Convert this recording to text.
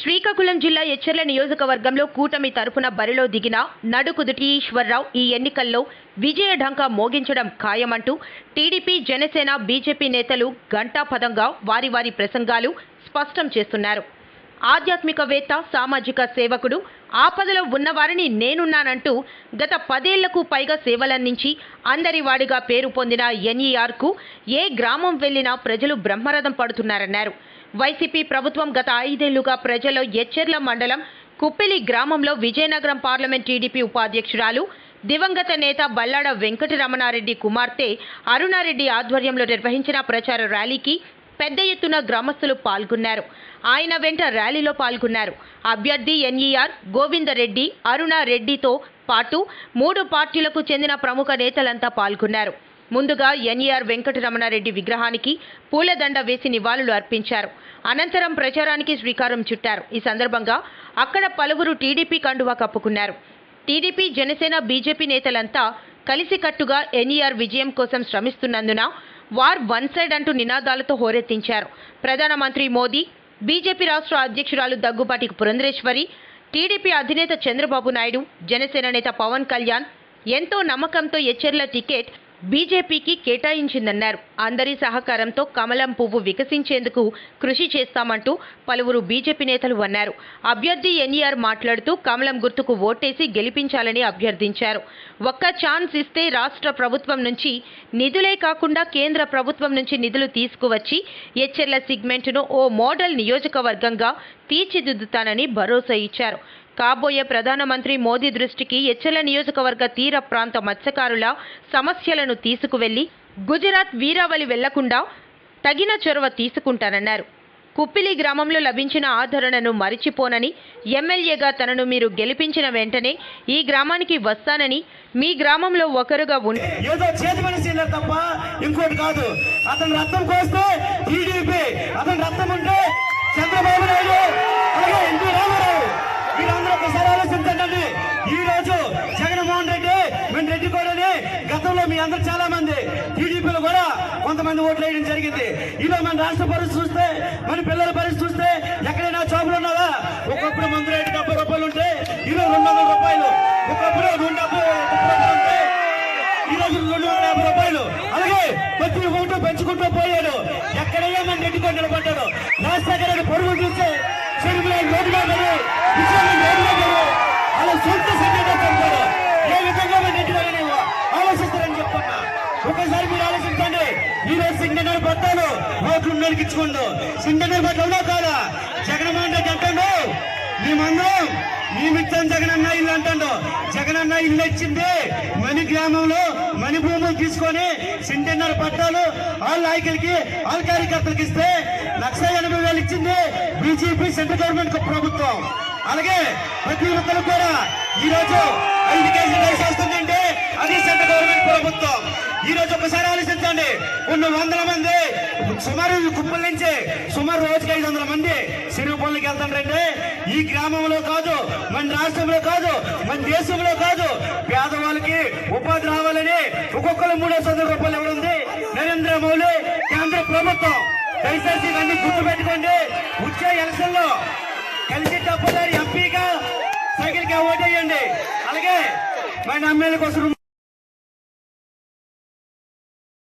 శ్రీకాకుళం జిల్లా ఎచ్చర్ల నియోజకవర్గంలో కూటమి తరఫున బరిలో దిగిన నడుకుదుటి ఈశ్వర్రావు ఈ ఎన్నికల్లో విజయ ఢంకా మోగించడం ఖాయమంటూ టీడీపీ జనసేన బీజేపీ నేతలు ఘంటాపదంగా వారి వారి ప్రసంగాలు స్పష్టం చేస్తున్నారు. ఆధ్యాత్మికవేత్త సామాజిక సేవకుడు ఆపదలో ఉన్నవారిని నేనున్నానంటూ గత పదేళ్ళకు పైగా సేవలందించి అందరివాడిగా పేరు పొందిన ఎన్ఈఆర్కు ఏ గ్రామం వెళ్ళినా ప్రజలు బ్రహ్మరథం పడుతున్నారన్నారు. వైసీపీ ప్రభుత్వం గత ఐదేళ్ళుగా ప్రజల్లో ఎచ్చెర్ల మండలం కుప్పిలి గ్రామంలో విజయనగరం పార్లమెంట్ టీడీపీ ఉపాధ్యక్షురాలు దివంగత నేత బల్లాడ వెంకటరమణారెడ్డి కుమార్తె అరుణారెడ్డి ఆధ్వర్యంలో నిర్వహించిన ప్రచార ర్యాలీకి పెద్ద ఎత్తున గ్రామస్తులు పాల్గొన్నారు. ఆయన వెంట ర్యాలీలో పాల్గొన్నారు. అభ్యర్థి ఎన్ఈఆర్ గోవిందరెడ్డి అరుణారెడ్డితో పాటు మూడు పార్టీలకు చెందిన ప్రముఖ నేతలంతా పాల్గొన్నారు. ముందుగా ఎన్ఈఆర్ వెంకటరమణారెడ్డి విగ్రహానికి పూలదండ వేసి నివాళులు అర్పించారు. అనంతరం ప్రచారానికి శ్రీకారం చుట్టారు. ఈ సందర్భంగా అక్కడ పలువురు టీడీపీ కండువా కప్పుకున్నారు. టీడీపీ జనసేన బీజేపీ నేతలంతా కలిసికట్టుగా ఎన్ఈఆర్ విజయం కోసం శ్రమిస్తున్నందున వార్ వన్ సైడ్ అంటూ నినాదాలతో హోరెత్తించారు. ప్రధానమంత్రి మోదీ బీజేపీ రాష్ట్ర అధ్యక్షురాలు దగ్గుబాటి పురంధరేశ్వరి టీడీపీ అధినేత చంద్రబాబు నాయుడు జనసేన నేత పవన్ కళ్యాణ్ ఎంతో నమ్మకంతో ఎచ్చెర్ల టికెట్ బీజేపీకి కేటాయించిందన్నారు. అందరి సహకారంతో కమలం పువ్వు వికసించేందుకు కృషి చేస్తామంటూ పలువురు బీజేపీ నేతలు అన్నారు. అభ్యర్థి ఎన్ఈఆర్ మాట్లాడుతూ కమలం గుర్తుకు ఓటేసి గెలిపించాలని అభ్యర్థించారు. ఒక్క ఛాన్స్ ఇస్తే రాష్ట్ర ప్రభుత్వం నుంచి నిధులే కాకుండా కేంద్ర ప్రభుత్వం నుంచి నిధులు తీసుకువచ్చి ఎచ్చెర్ల సిగ్మెంట్ను ఓ మోడల్ నియోజకవర్గంగా తీర్చిదిద్దుతానని భరోసా ఇచ్చారు. కాబోయే ప్రధానమంత్రి మోదీ దృష్టికి ఎచ్చల నియోజకవర్గ తీర ప్రాంత మత్స్యకారుల సమస్యలను తీసుకువెళ్ళి గుజరాత్ వీరావళి వెళ్ళకుండా తగిన చొరవ తీసుకుంటానన్నారు. కుప్పిలి గ్రామంలో లభించిన ఆదరణను మరిచిపోనని ఎమ్మెల్యేగా తనను మీరు గెలిపించిన వెంటనే ఈ గ్రామానికి వస్తానని మీ గ్రామంలో ఒకరుగా ఉండి ఏదో చేతి తప్ప ఇంకోటి కాదు. అతని రక్తం కోస్తే టీడీపీ అతని రక్తం ఉంటే చంద్రబాబు నాయుడు అలాగే ఎన్టీ రామారావు. వీరందరూ ఒకసారి ఆలోచించండి. ఈ రోజు జగన్మోహన్ రెడ్డి మేము రెడ్డి కూడాని గతంలో మీ అందరు చాలా మంది టీడీపీలో కూడా కొంతమంది ఓట్లు వేయడం జరిగింది. ఈరోజు మన రాష్ట్ర పరిస్థితి చూస్తే మన పిల్లల పరిస్థితి చూస్తే ఎక్కడైనా జాబులు ఉన్నావా? ఒకప్పుడు మందు రేటు డెబ్బై రూపాయలు ఉంటే ఈరోజు రెండు వందల రూపాయలు. ఒకప్పుడు రెండు డెబ్బై ఉంటే ఈ రోజు రెండు వందల యాభై రూపాయలు. అలాగే ప్రతి ఒక్కటి పెంచుకుంటూ పోయాడు. ఎక్కడయ్యా మన నెట్టుకొని నిలబడ్డాడు రాజశేఖర రెడ్డి పొరుగు సింగనర్ పట్టాలు ఓట్లు ఉన్నోళ్ళకి ఇచ్చుకోండు పట్టంలో కాదా? జగన్మోహన్ రెడ్డి అంటాడు మేమందరం మేమిచ్చాం జగనన్న ఇల్లు అంటాడు. జగనన్న ఇల్లు ఇచ్చింది మణి గ్రామంలో మణి భూములు తీసుకొని సెంటెన్నర పట్టాలు వాళ్ళ నాయకులకి వాళ్ళ కార్యకర్తలకు ఇస్తే లక్ష ఎనభై వేలు ఇచ్చింది బీజేపీ సెంట్రల్ గవర్నమెంట్ ప్రభుత్వం. అలాగే ప్రతి ఒక్కరు కూడా ఈ రోజు ఐదు కేజీలు రైస్ వస్తుందంటే అది సెంట్రల్ గవర్నమెంట్ ప్రభుత్వం. ఈ రోజు ఒకసారి ఆలోచించండి. ఉన్న వందల మంది సుమారు కుప్పల నుంచి సుమారు రోజుకి ఐదు వందల మంది చెరువు పనులకి వెళ్తారంటే ఈ గ్రామంలో కాదు మన రాష్ట్రంలో కాదు మన దేశంలో కాదు పేదవాళ్ళకి ఉపాధి రావాలని ఒక్కొక్కరు మూడో వందల రూపాయలు ఎవరుంది నరేంద్ర మోడీ కేంద్ర ప్రభుత్వం. దయచేసి ఇవన్నీ గుర్తు పెట్టుకోండి వచ్చే ఎలక్షన్లో కలిసి డబ్బులు ఎంపీగా సైకిల్గా ఓటేయండి అలాగే మన ఎమ్మెల్యే కోసం